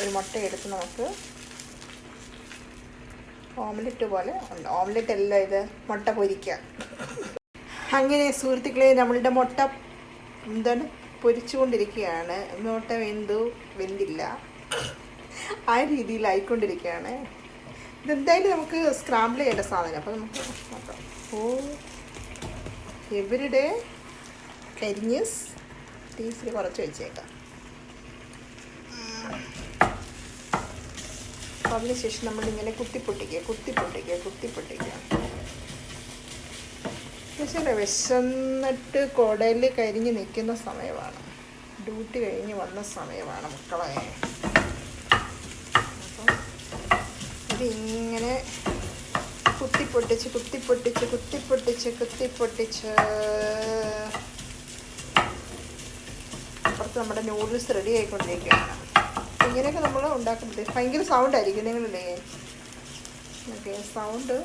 ഒരു മുട്ട എടുത്ത് നമുക്ക് ഓംലെറ്റ് പോലെ ഉണ്ട്. ഓംലെറ്റ് അല്ല ഇത് മുട്ട പൊരിക്കുക അങ്ങനെ സുഹൃത്തുക്കളെ നമ്മളുടെ മുട്ട എന്താണ്? പൊരിച്ചുകൊണ്ടിരിക്കുകയാണ്. മുട്ട വെന്തു വെന്തില്ല. ആ രീതിയിലായിക്കൊണ്ടിരിക്കുകയാണ്. ഇതെന്തായാലും നമുക്ക് സ്ക്രാമ്പിൾ ചെയ്യേണ്ട സാധനം. അപ്പോൾ നമുക്ക് നോക്കാം. ഓ എവരുടെ കരിഞ്ഞസ്. ടീസിൽ കുറച്ച് വെച്ചേക്കാം. അപ്പോൾ അതിനുശേഷം നമ്മളിങ്ങനെ കുത്തിപ്പൊട്ടിക്കുക കുത്തിപ്പൊട്ടിക്കുക കുത്തിപ്പൊട്ടിക്കുക. എന്നുവെച്ചാൽ വിശന്നിട്ട് കുടലിൽ കരിഞ്ഞ് നിൽക്കുന്ന സമയമാണ്. ഡ്യൂട്ടി കഴിഞ്ഞ് വന്ന സമയമാണ് മക്കളെ. അപ്പം ഇതിങ്ങനെ കുത്തിപ്പൊട്ടിച്ച് കുത്തിപ്പൊട്ടിച്ച് കുത്തിപ്പൊട്ടിച്ച് കുത്തിപ്പൊട്ടിച്ച്. അപ്പുറത്ത് നമ്മുടെ നൂഡിൽസ് റെഡി ആയിക്കൊണ്ടിരിക്കുകയാണ്. ഇങ്ങനെയൊക്കെ നമ്മൾ ഉണ്ടാക്കുമ്പോഴത്തേക്ക് ഭയങ്കര സൗണ്ട് ആയിരിക്കും നിങ്ങളില്ലേ? ഓക്കെ സൗണ്ട്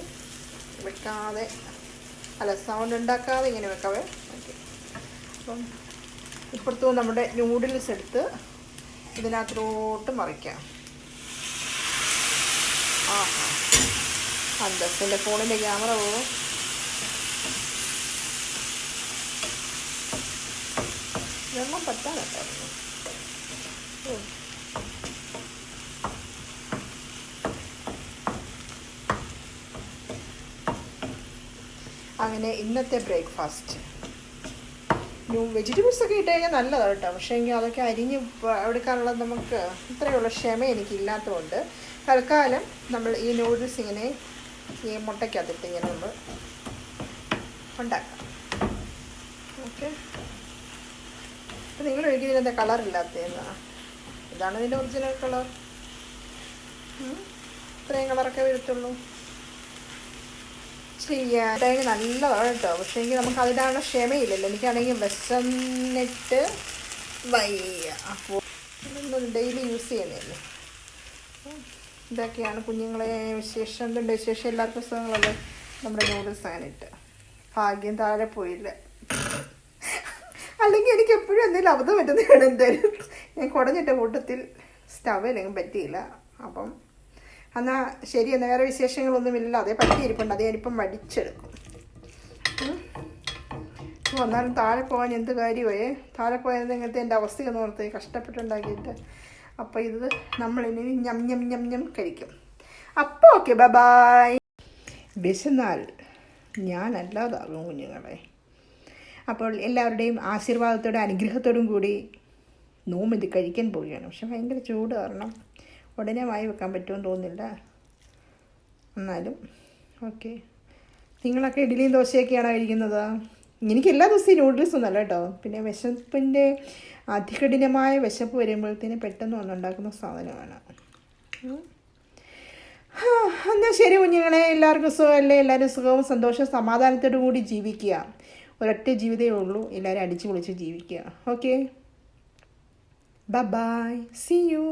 വെക്കാതെ അല്ല സൗണ്ട് ഉണ്ടാക്കാതെ ഇങ്ങനെ വെക്കാവേ? ഓക്കെ. അപ്പം ഇപ്പുറത്തും നമ്മുടെ നൂഡിൽസ് എടുത്ത് ഇതിനകത്തോട്ട് മറിക്കാം. ആ അന്തസ്സിന്റെ ഫോണിന്റെ ക്യാമറ പോകും വെള്ളം പറ്റാനുണ്ടായിരുന്നു ഓ. അങ്ങനെ ഇന്നത്തെ ബ്രേക്ക്ഫാസ്റ്റ്. വെജിറ്റബിൾസ് ഒക്കെ ഇട്ട് കഴിഞ്ഞാൽ നല്ലതാണ് കേട്ടോ. പക്ഷേ എങ്കിൽ അതൊക്കെ അരിഞ്ഞ് എടുക്കാനുള്ള നമുക്ക് ഇത്രയുള്ള ക്ഷമ എനിക്കില്ലാത്തതുകൊണ്ട് തൽക്കാലം നമ്മൾ ഈ നൂഡിൽസ് ഇങ്ങനെ ഈ മുട്ടയ്ക്കകത്തിട്ട് ഇങ്ങനെ നമ്മൾ ഉണ്ടാക്കാം. ഓക്കെ അപ്പം നിങ്ങൾ ഒരിക്കലും ഇതിന്റെ കളർ ഇല്ലാത്തതെന്നാ ഇതാണ് ഇതിന്റെ ഒറിജിനൽ കളർ ഇത്രയും കളറൊക്കെ വരത്തുള്ളൂ. ചെയ്യാൻ. നല്ലതാണ് കേട്ടോ പക്ഷേ എനിക്ക് നമുക്ക് അതിനാണ് ക്ഷമയില്ലല്ലോ. എനിക്കാണെങ്കിൽ വിശന്നിട്ട് വയ്യ. അപ്പോൾ ഡെയിലി യൂസ് ചെയ്യുന്നില്ലേ. ഉം. ഇതൊക്കെയാണ് കുഞ്ഞുങ്ങളെ വിശേഷം. എന്തുണ്ട് വിശേഷം? എല്ലാവർക്കും പുസ്തകങ്ങളല്ലേ നമ്മുടെ നൂഡിൽസ് അങ്ങനെ ഇട്ട് ഭാഗ്യം താഴെ പോയില്ല. അല്ലെങ്കിൽ എനിക്ക് എപ്പോഴും എന്തെങ്കിലും അബദ്ധം പറ്റുന്നതാണ് എന്തായാലും. ഞാൻ കുടഞ്ഞിട്ട കൂട്ടത്തിൽ സ്റ്റവ് അല്ലെങ്കിൽ പറ്റിയില്ല. അപ്പം എന്നാൽ ശരി എന്നാൽ വേറെ വിശേഷങ്ങളൊന്നുമില്ല അതേ പറ്റിയിരിപ്പുണ്ട് അത് ഞാനിപ്പം വടിച്ചെടുക്കും. ഉം. വന്നാലും താഴെ പോകാൻ എന്ത് കാര്യമായി താഴെ പോയത് ഇങ്ങനത്തെ എന്റെ അവസ്ഥയൊന്നും ഓർത്ത് കഷ്ടപ്പെട്ടുണ്ടാക്കിയിട്ട്. അപ്പോൾ ഇത് നമ്മളിനി ഞം ഞം ഞം ഞം കഴിക്കും. അപ്പോൾ ഓക്കെ ബൈ വിശന്നാൽ ഞാനല്ലാതാകും കുഞ്ഞുങ്ങളെ. അപ്പോൾ എല്ലാവരുടെയും ആശീർവാദത്തോടും അനുഗ്രഹത്തോടും കൂടി നോമ്പ് ഇത് കഴിക്കാൻ പോവുകയാണ്. പക്ഷെ ഭയങ്കര ചൂട് കാരണം ഉടനെ വായി വെക്കാൻ പറ്റുമെന്ന് തോന്നുന്നില്ല. എന്നാലും ഓക്കെ നിങ്ങളൊക്കെ ഇഡ്ഡലിയും ദോശയൊക്കെയാണോ കഴിക്കുന്നത്? എനിക്ക് എല്ലാ ദിവസവും നൂഡിൽസ് ഒന്നല്ല കേട്ടോ. പിന്നെ വിശപ്പിന്റെ അതികഠിനമായ വിശപ്പ് വരുമ്പോഴത്തേന് പെട്ടെന്ന് വന്നുണ്ടാക്കുന്ന സാധനമാണ്. എന്നാൽ ശരി കുഞ്ഞുങ്ങളെ. എല്ലാവർക്കും സുഖമല്ലേ? എല്ലാവരും സുഖവും സന്തോഷവും സമാധാനത്തോടും കൂടി ജീവിക്കുക. ഒരൊറ്റ ജീവിതമേ ഉള്ളൂ. എല്ലാവരും അടിച്ചു പൊളിച്ച് ജീവിക്കുക. Okay bye C U